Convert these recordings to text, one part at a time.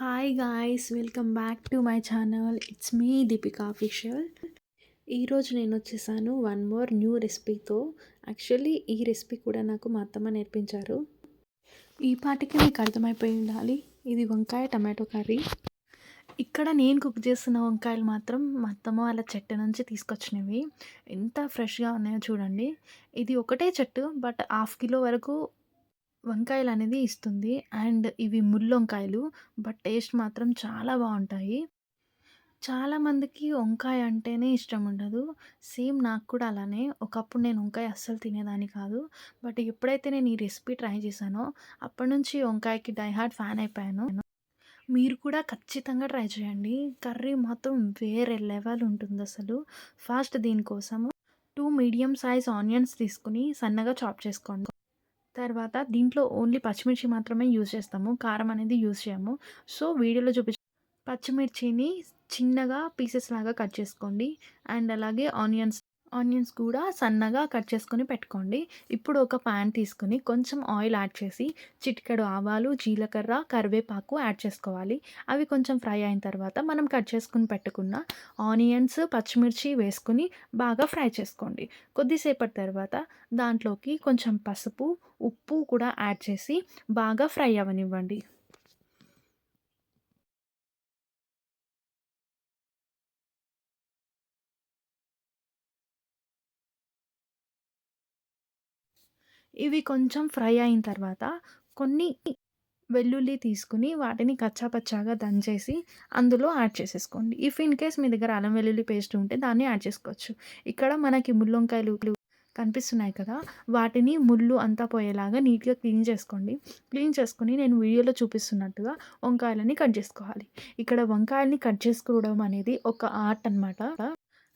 Hi guys welcome back to my channel it's me Deepika official ఈరోజు నేను వచ్చేసాను one more new రెసిపీతో actually ఈ రెసిపీ కూడా నాకు మా అత్తమ్మ నేర్పించారు. ఈ పాటికి మీకు అర్థమైపోయి ఉండాలి. ఇది వంకాయ టమాటో కర్రీ. ఇక్కడ నేను కుక్ చేస్తున్న వంకాయలు మాత్రం మా అత్తమ్మ వాళ్ళ చెట్టు నుంచి తీసుకొచ్చినవి. ఎంత ఫ్రెష్గా ఉన్నాయో చూడండి. ఇది ఒకటే చెట్టు బట్ హాఫ్ కిలో వరకు వంకాయలు అనేది ఇస్తుంది. అండ్ ఇవి ముళ్ళు వంకాయలు బట్ టేస్ట్ మాత్రం చాలా బాగుంటాయి చాలామందికి వంకాయ అంటేనే ఇష్టం ఉండదు. సేమ్ నాకు కూడా అలానే. ఒకప్పుడు నేను వంకాయ అస్సలు తినేదాన్ని కాదు. బట్ ఎప్పుడైతే నేను ఈ రెసిపీ ట్రై చేశానో అప్పటి నుంచి వంకాయకి డైహార్డ్ ఫ్యాన్ అయిపోయాను. మీరు కూడా ఖచ్చితంగా ట్రై చేయండి. కర్రీ మాత్రం వేరే లెవెల్ ఉంటుంది అసలు. ఫాస్ట్ దీనికోసము టూ మీడియం సైజ్ ఆనియన్స్ తీసుకుని సన్నగా చాప్ చేసుకోండి. తర్వాత దీంట్లో ఓన్లీ పచ్చిమిర్చి మాత్రమే యూజ్ చేస్తాము కారం అనేది యూజ్ చేయము. సో వీడియోలో చూపించ పచ్చిమిర్చిని చిన్నగా పీసెస్ లాగా కట్ చేసుకోండి. అండ్ అలాగే ఆనియన్స్ ఆనియన్స్ కూడా సన్నగా కట్ చేసుకొని పెట్టుకోండి. ఇప్పుడు ఒక ప్యాన్ తీసుకుని కొంచెం ఆయిల్ యాడ్ చేసి చిటికెడు ఆవాలు జీలకర్ర కరివేపాకు యాడ్ చేసుకోవాలి. అవి కొంచెం ఫ్రై అయిన తర్వాత మనం కట్ చేసుకుని పెట్టుకున్న ఆనియన్స్ పచ్చిమిర్చి వేసుకుని బాగా ఫ్రై చేసుకోండి. కొద్దిసేపటి తర్వాత దాంట్లోకి కొంచెం పసుపు ఉప్పు కూడా యాడ్ చేసి బాగా ఫ్రై అవనివ్వండి. ఇవి కొంచెం ఫ్రై అయిన తర్వాత కొన్ని వెల్లుల్లి తీసుకుని వాటిని కచ్చాపచ్చాగా దంచేసి అందులో యాడ్ చేసేసుకోండి. ఇఫ్ ఇన్ కేస్ మీ దగ్గర అల్లం వెల్లుల్లి పేస్ట్ ఉంటే దాన్ని యాడ్ చేసుకోవచ్చు. ఇక్కడ మనకి ముల్లొంకాయలు కనిపిస్తున్నాయి కదా వాటిని ముళ్ళు అంతా పోయేలాగా నీట్గా క్లీన్ చేసుకోండి. క్లీన్ చేసుకుని నేను వీడియోలో చూపిస్తున్నట్టుగా వంకాయలని కట్ చేసుకోవాలి. ఇక్కడ వంకాయలని కట్ చేసుకోవడం అనేది ఒక ఆర్ట్ అనమాట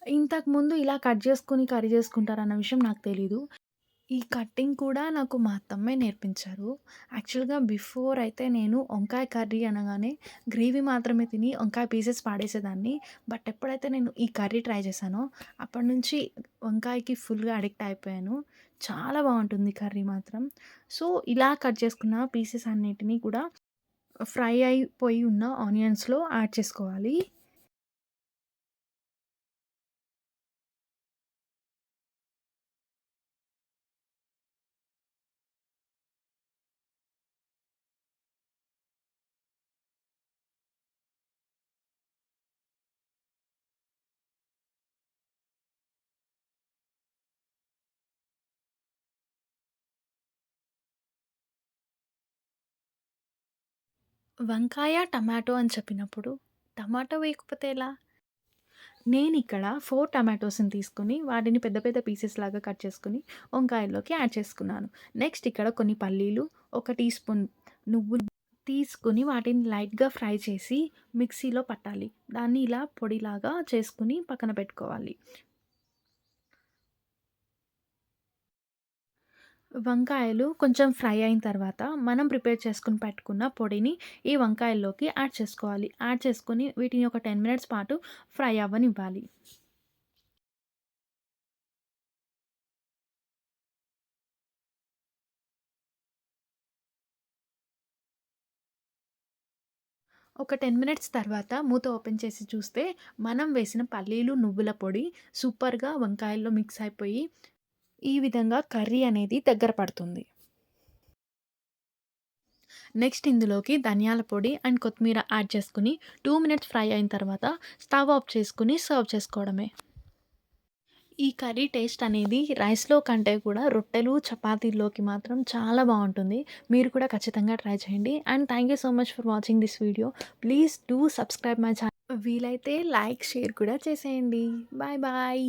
ఇంతకుముందు ఇలా కట్ చేసుకుని కర్రీ చేసుకుంటారన్న విషయం నాకు తెలీదు. ఈ కట్టింగ్ కూడా నాకు మా అత్తమ్మే నేర్పించారు. యాక్చువల్గా బిఫోర్ అయితే నేను వంకాయ కర్రీ అనగానే గ్రేవీ మాత్రమే తిని వంకాయ పీసెస్ పాడేసేదాన్ని. బట్ ఎప్పుడైతే నేను ఈ కర్రీ ట్రై చేశానో అప్పటి నుంచి వంకాయకి ఫుల్గా అడిక్ట్ అయిపోయాను. చాలా బాగుంటుంది కర్రీ మాత్రం. సో ఇలా కట్ చేసుకున్న పీసెస్ అన్నిటినీ కూడా ఫ్రై అయిపోయి ఉన్న ఆనియన్స్లో యాడ్ చేసుకోవాలి. వంకాయ టమాటో అని చెప్పినప్పుడు టమాటో వేయకపోతే ఎలా? నేను ఇక్కడ ఫోర్ టమాటోస్ని తీసుకుని వాటిని పెద్ద పెద్ద పీసెస్ లాగా కట్ చేసుకుని వంకాయల్లోకి యాడ్ చేసుకున్నాను. నెక్స్ట్ ఇక్కడ కొన్ని పల్లీలు ఒక టీ స్పూన్ నువ్వులు తీసుకుని వాటిని లైట్గా ఫ్రై చేసి మిక్సీలో పట్టాలి. దాన్ని ఇలా పొడిలాగా చేసుకుని పక్కన పెట్టుకోవాలి. వంకాయలు కొంచెం ఫ్రై అయిన తర్వాత మనం ప్రిపేర్ చేసుకుని పెట్టుకున్న పొడిని ఈ వంకాయల్లోకి యాడ్ చేసుకోవాలి. యాడ్ చేసుకొని వీటిని ఒక టెన్ మినిట్స్ పాటు ఫ్రై అవ్వనివ్వాలి. ఒక టెన్ మినిట్స్ తర్వాత మూత ఓపెన్ చేసి చూస్తే మనం వేసిన పల్లీలు నువ్వుల పొడి సూపర్గా వంకాయల్లో మిక్స్ అయిపోయి ఈ విధంగా కర్రీ అనేది దగ్గర పడుతుంది. నెక్స్ట్ ఇందులోకి ధనియాల పొడి అండ్ కొత్తిమీర యాడ్ చేసుకుని టూ మినిట్స్ ఫ్రై అయిన తర్వాత స్టవ్ ఆఫ్ చేసుకుని సర్వ్ చేసుకోవడమే. ఈ కర్రీ టేస్ట్ అనేది రైస్లో కంటే కూడా రొట్టెలు చపాతీల్లోకి మాత్రం చాలా బాగుంటుంది. మీరు కూడా ఖచ్చితంగా ట్రై చేయండి. And thank you so much for watching this video. Please do subscribe my channel. వీలైతే లైక్ షేర్ కూడా చేసేయండి. Bye bye.